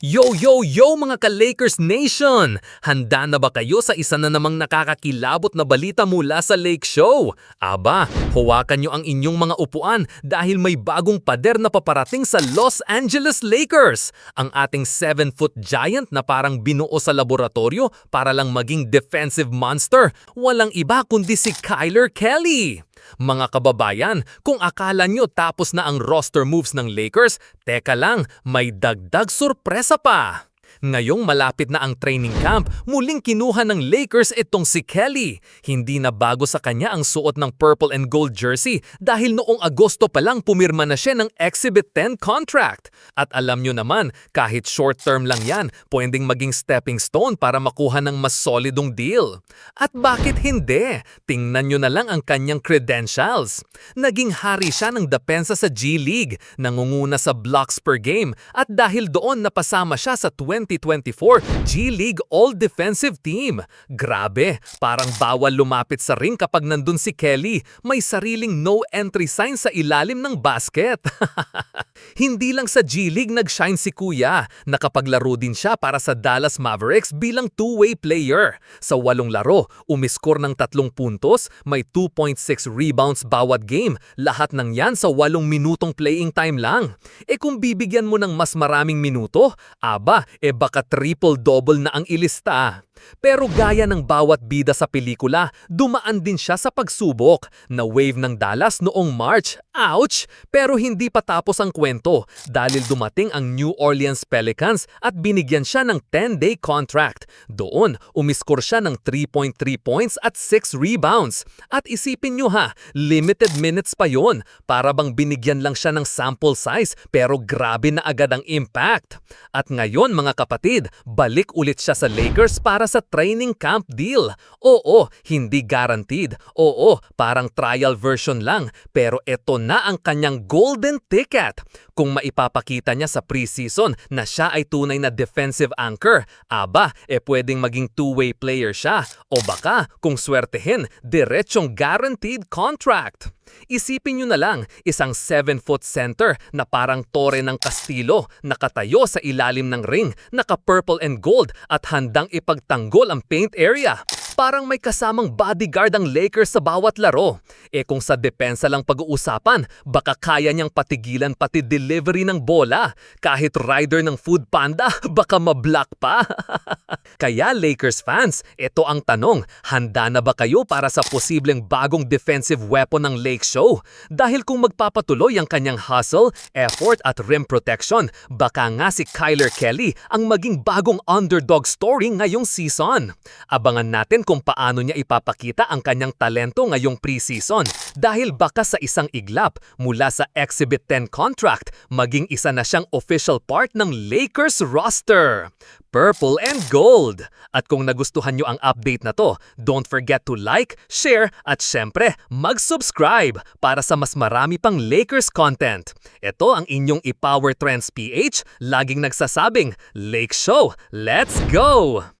Yo, yo, yo mga ka-Lakers Nation! Handa na ba kayo sa isa na namang nakakakilabot na balita mula sa Lake Show? Aba, huwakan nyo ang inyong mga upuan dahil may bagong pader na paparating sa Los Angeles Lakers! Ang ating 7-foot giant na parang binuo sa laboratorio para lang maging defensive monster, walang iba kundi si Kyler Kelly! Mga kababayan, kung akala nyo tapos na ang roster moves ng Lakers, teka lang, may dagdag sorpresa pa. Ngayong malapit na ang training camp, muling kinuha ng Lakers itong si Kelly. Hindi na bago sa kanya ang suot ng purple and gold jersey dahil noong Agosto pa lang pumirma na siya ng Exhibit 10 contract. At alam nyo naman, kahit short term lang yan, pwedeng maging stepping stone para makuha ng mas solidong deal. At bakit hindi? Tingnan nyo na lang ang kanyang credentials. Naging hari siya ng depensa sa G League, nangunguna sa blocks per game, at dahil doon napasama siya sa 2024 G League All Defensive Team. Grabe, parang bawal lumapit sa ring kapag nandun si Kelly. May sariling no entry sign sa ilalim ng basket. Hindi lang sa G League nag-shine si Kuya. Nakapaglaro din siya para sa Dallas Mavericks bilang two-way player. Sa walong laro, umiskor ng tatlong puntos, may 2.6 rebounds bawat game. Lahat ng yan sa walong minutong playing time lang. E kung bibigyan mo ng mas maraming minuto, aba, e baka triple-double na ang ilista. Pero gaya ng bawat bida sa pelikula, dumaan din siya sa pagsubok na wave ng Dallas noong March. Ouch! Pero hindi pa tapos ang kwento dahil dumating ang New Orleans Pelicans at binigyan siya ng 10-day contract. Doon, umiskor siya ng 3.3 points at 6 rebounds. At isipin nyo ha, limited minutes pa yon para bang binigyan lang siya ng sample size pero grabe na agad ang impact. At ngayon mga kapatid, balik ulit siya sa Lakers para sa training camp deal. Oo, hindi guaranteed. Oo, parang trial version lang. Pero ito na ang kanyang golden ticket. Kung maipapakita niya sa preseason na siya ay tunay na defensive anchor, aba, e pwedeng maging two-way player siya. O baka, kung swertehin, diretsong guaranteed contract. Isipin nyo na lang, isang 7-foot center na parang tore ng kastilo, nakatayo sa ilalim ng ring, naka-purple and gold at handang ipagtanggol ang paint area. Parang may kasamang bodyguard ang Lakers sa bawat laro. E kung sa depensa lang pag-uusapan, baka kaya niyang patigilan pati delivery ng bola. Kahit rider ng food panda, baka mablock pa. Kaya Lakers fans, ito ang tanong, handa na ba kayo para sa posibleng bagong defensive weapon ng Lake Show? Dahil kung magpapatuloy ang kanyang hustle, effort at rim protection, baka nga si Kyler Kelly ang maging bagong underdog story ngayong season. Abangan natin kung paano niya ipapakita ang kanyang talento ngayong preseason dahil baka sa isang iglap mula sa Exhibit 10 contract, maging isa na siyang official part ng Lakers roster. Purple and Gold. At kung nagustuhan nyo ang update na to, don't forget to like, share, at syempre, mag-subscribe para sa mas marami pang Lakers content. Ito ang inyong iPower Trends PH, laging nagsasabing, Lake Show, let's go!